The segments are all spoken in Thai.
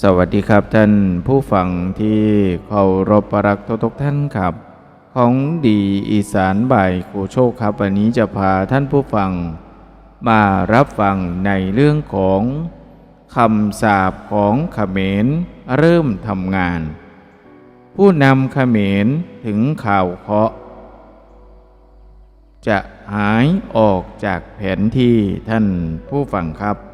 สวัสดีครับท่านผู้ฟังที่เคารพรักทุกท่านครับ ของดีอีสานบ่ายครูโชคครับวันนี้จะพาท่านผู้ฟัง มารับฟังในเรื่องของคำสาปของขเขมรเริ่มทำงาน ผู้นำขเขมรถึงข่าวเคาะ จะหายออกจากแผนที่ท่านผู้ฟังครับ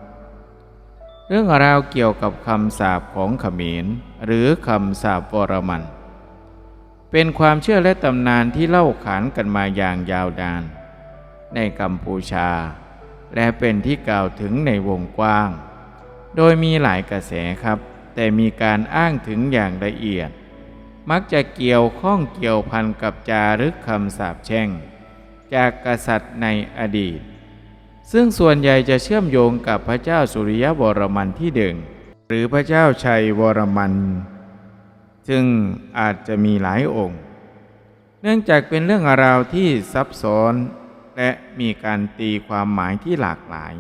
เรื่องราวเกี่ยวกับคำสาปของขมรหรือคำสาปวรมัน เป็นความเชื่อและตำนานที่เล่าขานกันมาอย่างยาวนาน ในกัมพูชา และเป็นที่กล่าวถึงในวงกว้าง โดยมีหลายกระแสครับ แต่มีการอ้างถึงอย่างละเอียด มักจะเกี่ยวข้องเกี่ยวพันกับจารึกคำสาปแช่ง จากกษัตริย์ในอดีต ซึ่งส่วนใหญ่จะเชื่อมโยงกับพระเจ้าสุริยวรมันที่หนึ่งหรือพระเจ้าชัยวรมันซึ่งอาจจะมีหลายองค์ เนื่องจากเป็นเรื่องราวที่ซับซ้อน และมีการตีความหมายที่หลากหลาย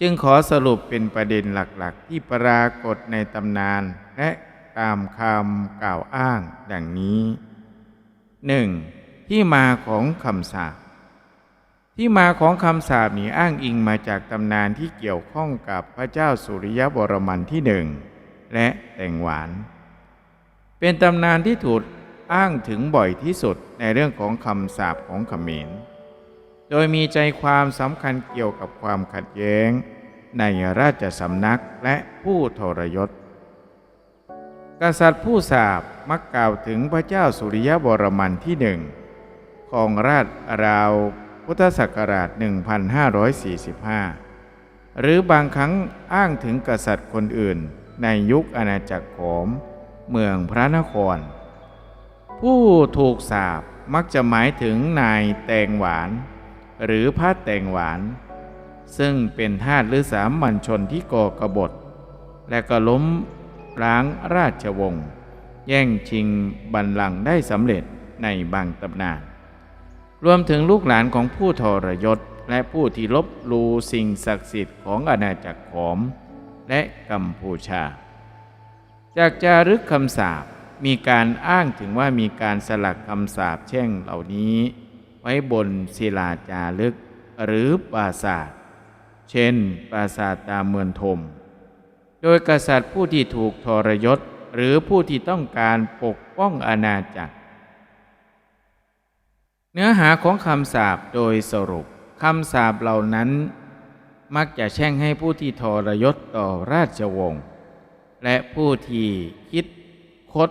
จึงขอสรุปเป็นประเด็นหลักๆ ที่ปรากฏในตำนานและตามคำกล่าวอ้างดังนี้ 1. ที่มาของคำสาป ที่มาของคำสาปนี้อ้างอิงมาจากตำนานที่เกี่ยวข้องกับพระเจ้าสุริยะวรมันที่หนึ่งและแต่งหวาน เป็นตำนานที่ถูกอ้างถึงบ่อยที่สุดในเรื่องของคำสาปของเขมร โดยมีใจความสำคัญเกี่ยวกับความขัดแย้ง ในราชสำนักและผู้ทรยศ กษัตริย์ผู้สาบมักกล่าวถึงพระเจ้าสุริยะวรมันที่หนึ่งของราชราว พุทธศักราช 1545 หรือบางครั้งอ้างถึงกษัตริย์คนอื่นในยุคอาณาจักรขอมเมืองพระนคร ผู้ถูกสาบมักจะหมายถึงนายแตงหวาน หรือพระแตงหวาน ซึ่งเป็นทาสหรือสามัญชนที่ก่อกบฏ และก็ล้มล้างราชวงศ์แย่งชิงบัลลังก์ได้สำเร็จในบางตำนาน รวมถึงลูกหลานของผู้ทรยศ และผู้ที่ลบลูสิ่งศักดิ์สิทธิ์ของอาณาจักรขอม และกัมพูชา จากจารึกคำสาปมีการอ้างถึงว่ามีการสลักคำสาปแช่งเหล่านี้ ไว้บนศิลาจารึกหรือปราสาท เช่น ปราสาทตามเมืองทม โดยกษัตริย์ผู้ที่ถูกทรยศ หรือผู้ที่ต้องการปกป้องอาณาจักร เนื้อหาของคำสาปโดยสรุปคำสาปเหล่านั้น มักจะแช่งให้ผู้ที่ทรยศต่อราชวงศ์และผู้ที่คิดคด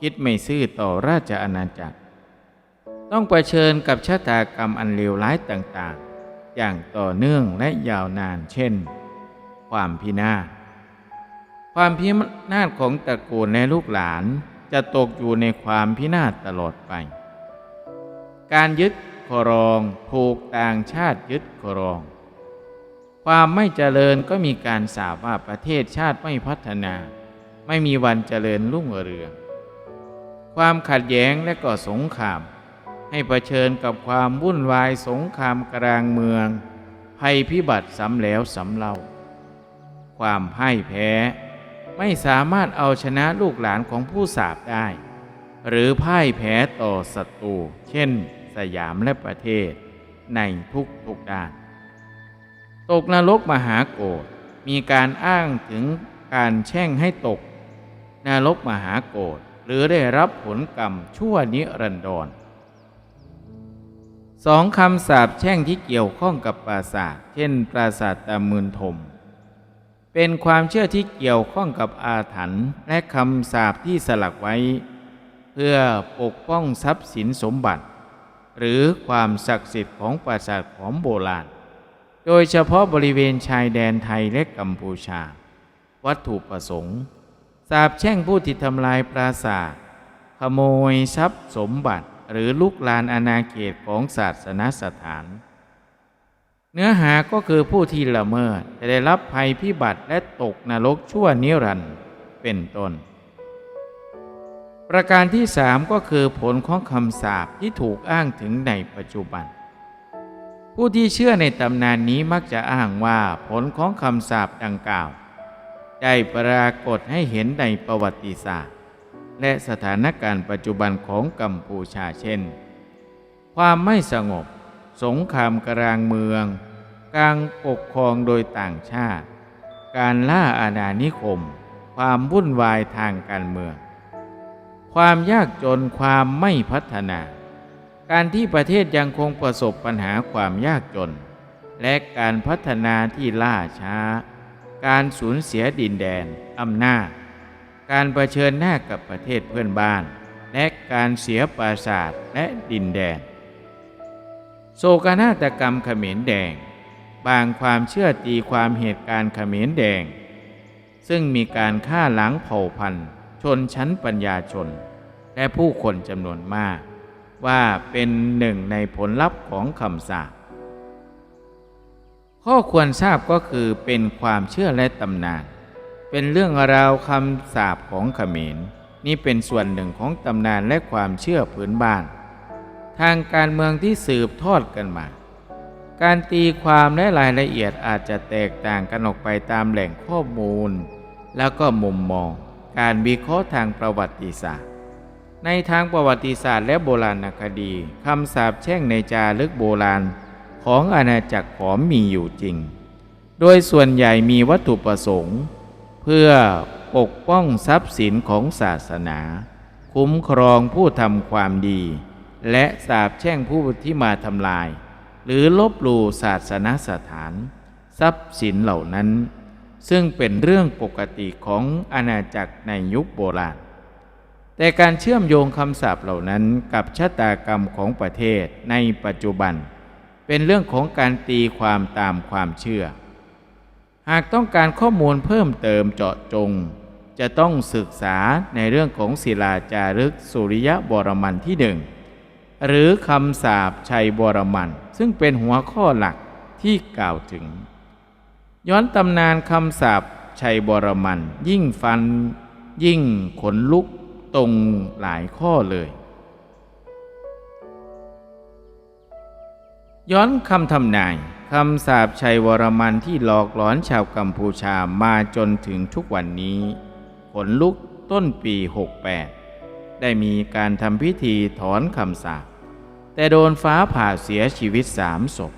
คิดไม่ซื่อต่อราชอาณาจักร ต้องเผชิญกับชะตากรรมอันเลวร้ายต่างๆ อย่างต่อเนื่องและยาวนานเช่น ความพินาศความพินาศของตระกูลและลูกหลานจะตกอยู่ในความพินาศตลอดไป การยึดครองถูกต่างชาติยึดครอง ความไม่เจริญก็มีการสาบว่าประเทศชาติไม่พัฒนา ไม่มีวันเจริญรุ่งเรือง ความขัดแย้งและก็สงคราม ให้เผชิญกับความวุ่นวายสงครามกลางเมือง ภัยพิบัติสำแล้วสำเล่า ความพ่ายแพ้ไม่สามารถเอาชนะลูกหลานของผู้สาบได้ หรือพ่ายแพ้ต่อศัตรูเช่น สยามและประเทศในทุกทุกด้าน ตกนรกมหาโกรธมีการอ้างถึงการแช่งให้ตกนรกมหาโกรธหรือได้รับผลกรรมชั่วนิรันดรสองคำสาปแช่งที่เกี่ยวข้องกับปราสาทเช่น ปราสาทตามืนทม เป็นความเชื่อที่เกี่ยวข้องกับอาถรรพ์และคำสาปที่สลักไว้ เพื่อปกป้องทรัพย์สินสมบัติ หรือความศักดิ์สิทธิ์ของปราสาทของโบราณ โดยเฉพาะบริเวณชายแดนไทยและกัมพูชา วัตถุประสงค์สาบแช่งผู้ที่ทำลายปราสาทขโมยทรัพย์สมบัติหรือลุกลานอาณาเขตของศาสนสถาน เนื้อหาก็คือผู้ที่ละเมิดจะได้รับภัยพิบัติและตกนรกชั่วนิรันดร์เป็นต้น ประการที่สามก็คือผลของคำสาปที่ถูกอ้างถึงในปัจจุบัน ผู้ที่เชื่อในตำนานนี้มักจะอ้างว่าผลของคำสาปดังกล่าว ได้ปรากฏให้เห็นในประวัติศาสตร์ และสถานการณ์ปัจจุบันของกัมพูชาเช่น ความไม่สงบ สงครามกลางเมือง การปกครองโดยต่างชาติ การล่าอาณานิคม ความวุ่นวายทางการเมือง ความยากจนความไม่พัฒนา การที่ประเทศยังคงประสบปัญหาความยากจน และการพัฒนาที่ล่าช้า การสูญเสียดินแดนอำนาจ การเผชิญหน้ากับประเทศเพื่อนบ้าน และการเสียปราสาทและดินแดน โศกนาฏกรรมเขมรแดง บางความเชื่อตีความเหตุการณ์เขมรแดง ซึ่งมีการฆ่าล้างเผ่าพันธุ์ชนชั้นปัญญาชน และผู้คนจำนวนมาก ว่าเป็นหนึ่งในผลลัพธ์ของคำสาปข้อควรทราบก็คือเป็นความเชื่อและตำนาน เป็นเรื่องราวคำสาปของเขมร นี่เป็นส่วนหนึ่งของตำนานและความเชื่อพื้นบ้าน ทางการเมืองที่สืบทอดกันมา การตีความและรายละเอียดอาจจะแตกต่างกันออกไปตามแหล่งข้อมูล แล้วก็มุมมอง การวิเคราะห์ทางประวัติศาสตร์ ในทางประวัติศาสตร์และโบราณคดีคำสาปแช่งในจารึกโบราณของอาณาจักรขอมมีอยู่จริง โดยส่วนใหญ่มีวัตถุประสงค์ เพื่อปกป้องทรัพย์สินของศาสนา คุ้มครองผู้ทำความดี และสาปแช่งผู้ที่มาทำลาย หรือลบหลู่ศาสนสถาน ทรัพย์สินเหล่านั้น ซึ่งเป็นเรื่องปกติของอาณาจักรในยุคโบราณ แต่การเชื่อมโยงคำสาปเหล่านั้นกับชะตากรรมของประเทศในปัจจุบัน เป็นเรื่องของการตีความตามความเชื่อ หากต้องการข้อมูลเพิ่มเติมเจาะจง จะต้องศึกษาในเรื่องของศิลาจารึกสุริยะบรมันที่หนึ่งหรือคำสาปชัยบรมัน ซึ่งเป็นหัวข้อหลักที่กล่าวถึง ย้อนตำนานคำสาปชัยบรมัน ยิ่งฟัน ยิ่งขนลุก ตรงหลายข้อเลย ย้อนคำทำนายคำสาปชัยวรมันที่หลอกหลอนชาวกัมพูชามาจนถึงทุกวันนี้ขนลุกต้นปี 68 ได้มีการทำพิธีถอนคำสาปแต่โดนฟ้าผ่าเสียชีวิตสามศพ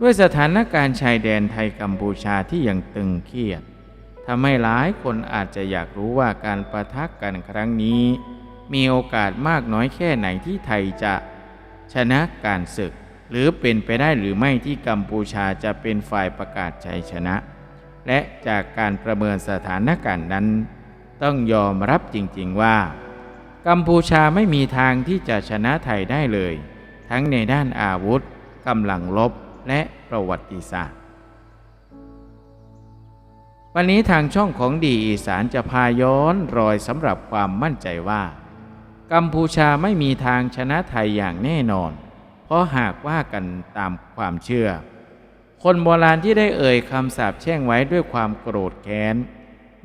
ด้วยสถานการณ์ชายแดนไทยกัมพูชาที่ยังตึงเครียด ทำให้หลายคนอาจจะอยากรู้ว่าการประทักกันครั้งนี้ มีโอกาสมากน้อยแค่ไหนที่ไทยจะชนะการศึก หรือเป็นไปได้หรือไม่ที่กัมพูชาจะเป็นฝ่ายประกาศชัยชนะ และจากการประเมินสถานการณ์นั้น ต้องยอมรับจริงๆว่า กัมพูชาไม่มีทางที่จะชนะไทยได้เลย ทั้งในด้านอาวุธกำลังลบและประวัติศาสตร์ วันนี้ทางช่องของดีอีสานจะพาย้อนรอยสำหรับความมั่นใจว่า กัมพูชาไม่มีทางชนะไทยอย่างแน่นอน เพราะหากว่ากันตามความเชื่อ คนโบราณที่ได้เอ่ยคำสาปแช่งไว้ด้วยความโกรธแค้น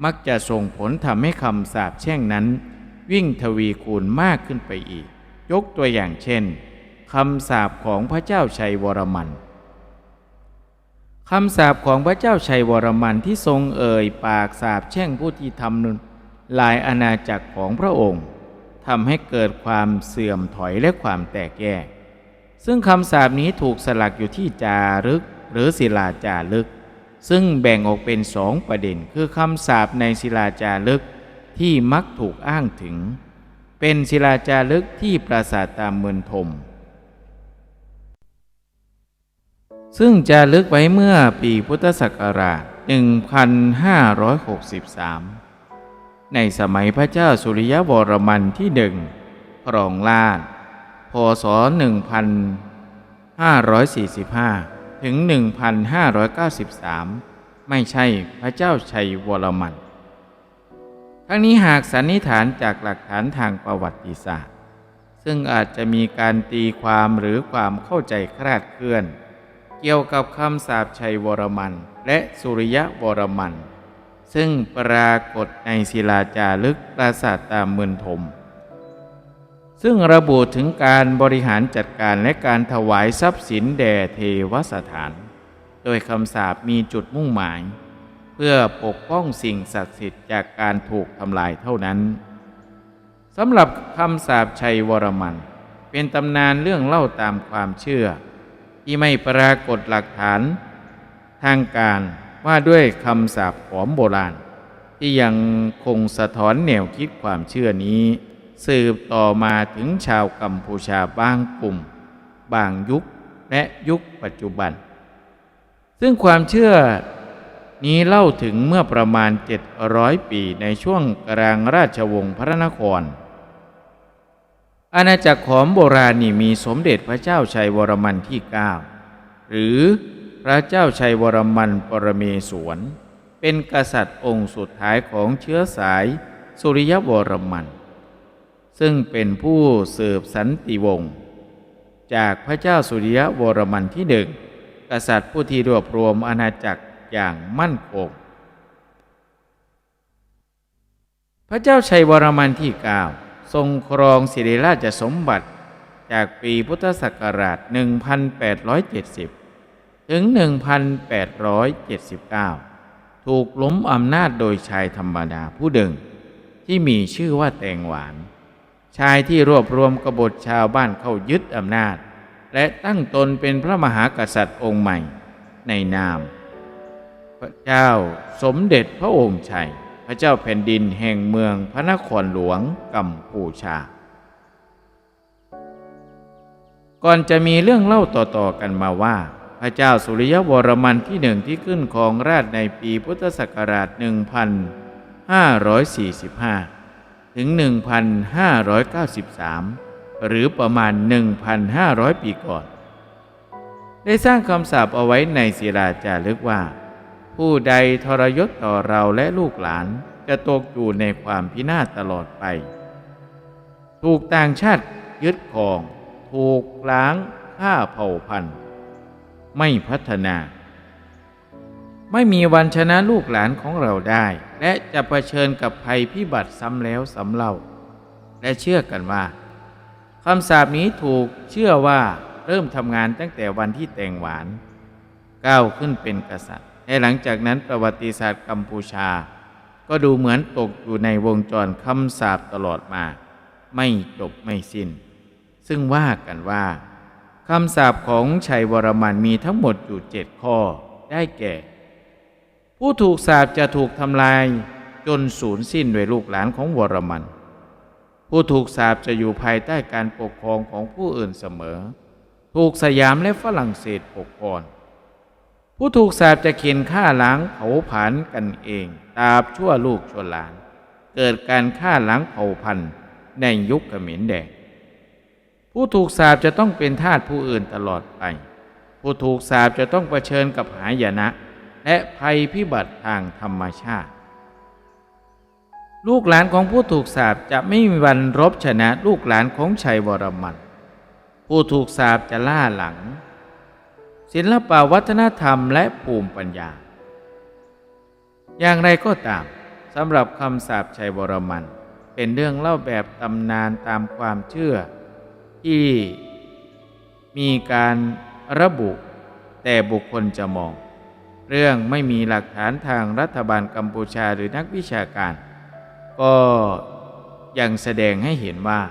มักจะส่งผลทำให้คำสาปแช่งนั้น วิ่งทวีคูณมากขึ้นไปอีก ยกตัวอย่างเช่นคำสาปของพระเจ้าชัยวรมัน คำสาปของพระเจ้าชัยวรมันที่ทรงเอ่ยปากสาปแช่งผู้ที่ทำลายอาณาจักรของพระองค์ทำให้เกิดความเสื่อมถอยและความแตกแยก ซึ่งคำสาปนี้ถูกสลักอยู่ที่จารึก หรือศิลาจารึก ซึ่งแบ่งออกเป็นสองประเด็น คือคำสาปในศิลาจารึกที่มักถูกอ้างถึง เป็นศิลาจารึกที่ปราสาทตามเมืองทม ซึ่งจะลึกไว้เมื่อปีพุทธศักราช 1563 ในสมัยพระเจ้าสุริยะวรมันที่หนึ่งครองราชพศ 1545 ถึง 1593 ไม่ใช่พระเจ้าชัยวรมัน ทั้งนี้หากสันนิษฐานจากหลักฐานทางประวัติศาสตร์ ซึ่งอาจจะมีการตีความหรือความเข้าใจคลาดเคลื่อน เกี่ยวกับคำสาปชัยวรมันและสุริยะวรมัน ซึ่งปรากฏในศิลาจารึกปราสาทตามเมืองทมซึ่งระบุถึงการบริหารจัดการและการถวายทรัพย์สินแด่เทวสถาน โดยคำสาปมีจุดมุ่งหมาย เพื่อปกป้องสิ่งศักดิ์สิทธิ์จากการถูกทำลายเท่านั้นสำหรับคำสาปชัยวรมัน เป็นตำนานเรื่องเล่าตามความเชื่อ ที่ไม่ปรากฏหลักฐาน ทางการว่าด้วยคำสาปขอมโบราณ ที่ยังคงสะท้อนแนวคิดความเชื่อนี้ สืบต่อมาถึงชาวกัมพูชาบางกลุ่ม บางยุคและยุคปัจจุบัน ซึ่งความเชื่อนี้เล่าถึงเมื่อประมาณ 700 ปีในช่วงกลางราชวงศ์พระนคร อาณาจักรของโบราณนี่มีสมเด็จพระเจ้าชัยวรมันที่ 9 หรือพระเจ้าชัยวรมันปรเมศวร เป็นกษัตริย์องค์สุดท้ายของเชื้อสายสุริยวรมัน ซึ่งเป็นผู้สืบสันติวงศ์จากพระเจ้าสุริยวรมันที่หนึ่งกษัตริย์ผู้ที่รวบรวมอาณาจักรอย่างมั่นคง พระเจ้าชัยวรมันที่ 9 ทรงครองสิริราชสมบัติจากปีพุทธศักราช 1870 ถึง 1879 ถูกล้มอำนาจโดยชายธรรมดาผู้หนึ่ง ที่มีชื่อว่าแตงหวาน ชายที่รวบรวมกบฏชาวบ้านเข้ายึดอำนาจ และตั้งตนเป็นพระมหากษัตริย์องค์ใหม่ในนาม พระเจ้าสมเด็จพระองค์ชัย ระเจ้าแผ่นดินแห่งเมืองพระนครหลวงกัมพูชา ก่อนจะมีเรื่องเล่าต่อๆกันมาว่า พระเจ้าสุริยวรมันที่หนึ่งที่ขึ้นครองราชในปีพุทธศักราช 1545 ถึง 1593 หรือประมาณ 1,500 ปีก่อน ได้สร้างคำสาปเอาไว้ในศิลาจารึกว่า ผู้ใดทรยศต่อเราและลูกหลานจะตกอยู่ในความพินาศตลอดไป ถูกต่างชาติยึดครอง ถูกล้างฆ่าเผ่าพันธุ์ ไม่พัฒนา ไม่มีวันชนะลูกหลานของเราได้ และจะะเผชิญกับภัยพิบัติซ้ำแล้วซ้ำเล่า และเชื่อกันว่าคำสาปนี้ถูกเชื่อว่าเริ่มทำงานตั้งแต่วันที่แต่งหวาน ก้าวขึ้นเป็นกษัตริย์ และหลังจากนั้นประวัติศาสตร์กัมพูชา ก็ดูเหมือนตกอยู่ในวงจรคำสาปตลอดมา ไม่จบไม่สิน้น ซึ่งว่ากันว่าคำสาปของชัยวรมันมีทั้งหมดอยู่เจ็ดข้อได้แก่ ผู้ถูกสาปจะถูกทำลายจนสูญสิ้นโดยลูกหลานของวรมัน ผู้ถูกสาปจะอยู่ภายใต้การปกครองของผู้อื่นเสมอ ถูกสยามและฝรั่งเศสปกครอง ผู้ถูกสาบจะเขียนฆ่าล้างเผาผลาญกันเองตาบชั่วลูกชั่วหลาน เกิดการฆ่าล้างเผ่าพันธุ์ในยุคเขมรแดงผู้ถูกสาบจะต้องเป็นทาสผู้อื่นตลอดไป ผู้ถูกสาบจะต้องเผชิญกับหายนะ และภัยพิบัติทางธรรมชาติ ลูกหลานของผู้ถูกสาบจะไม่มีวันรบชนะลูกหลานของชัยวรมัน ผู้ถูกสาบจะล่าหลัง ศิลปวัฒนธรรมและภูมิปัญญา อย่างไรก็ตามสำหรับคำสาปชัยวรมัน เป็นเรื่องเล่าแบบตำนานตามความเชื่อ ที่มีการระบุแต่บุคคลจะมอง เรื่องไม่มีหลักฐานทางรัฐบาลกัมพูชาหรือนักวิชาการ ก็ยังแสดงให้เห็นว่า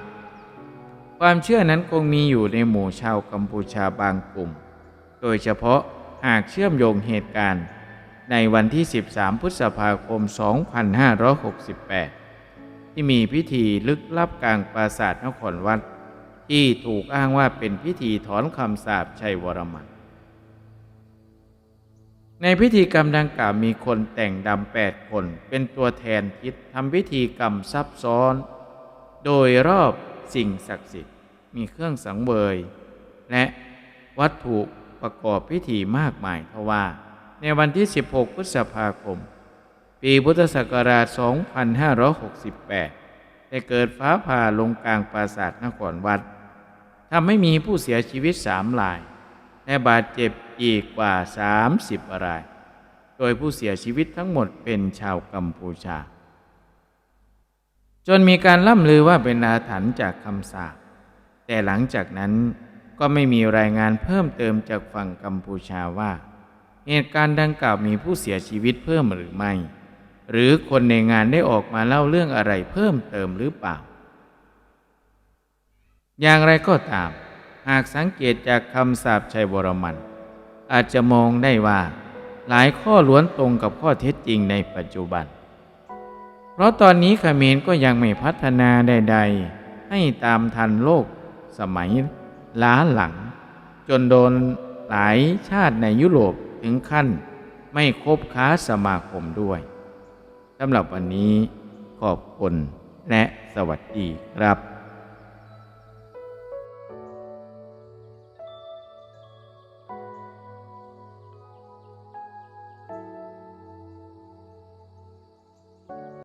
ความเชื่อนั้นคงมีอยู่ในหมู่ชาวกัมพูชาบางกลุ่ม โดยเฉพาะหากเชื่อมโยงเหตุการณ์ ในวันที่ 13 พฤษภาคม 2568 ที่มีพิธีลึกลับกลางปราสาทนครวัด ที่ถูกอ้างว่าเป็นพิธีถอนคำสาปชัยวรมัน ในพิธีกรรมดังกล่าวมีคนแต่งดำแปดคนเป็นตัวแทนคิดทำพิธีกรรมซับซ้อน โดยรอบสิ่งศักดิ์สิทธิ์มีเครื่องสังเวย และวัตถุ ประกอบพิธีมากมายทว่า ในวันที่ 16 พฤษภาคม ปีพุทธศักราช 2568 ได้เกิดฟ้าผ่าลงกลางปราสาทนครวัดทำให้มีผู้เสียชีวิตสามราย และบาดเจ็บอีกกว่า 30ราย โดยผู้เสียชีวิตทั้งหมดเป็นชาวกัมพูชา จนมีการล่ำลือว่าเป็นอาถรรพ์จากคำสาปแต่หลังจากนั้น ก็ไม่มีรายงานเพิ่มเติมจากฝั่งกัมพูชาว่า เหตุการณ์ดังกล่าวมีผู้เสียชีวิตเพิ่มหรือไม่ หรือคนในงานได้ออกมาเล่าเรื่องอะไรเพิ่มเติมหรือเปล่า อย่างไรก็ตาม หากสังเกตจากคำสาปชัยวรมัน อาจจะมองได้ว่า หลายข้อล้วนตรงกับข้อเท็จจริงในปัจจุบัน เพราะตอนนี้เขมรก็ยังไม่พัฒนาใด ๆ ให้ตามทันโลกสมัย ล้าหลัง จนโดนหลายชาติในยุโรปถึงขั้นไม่คบค้าสมาคมด้วยสำหรับวันนี้ขอบคุณและสวัสดีครับ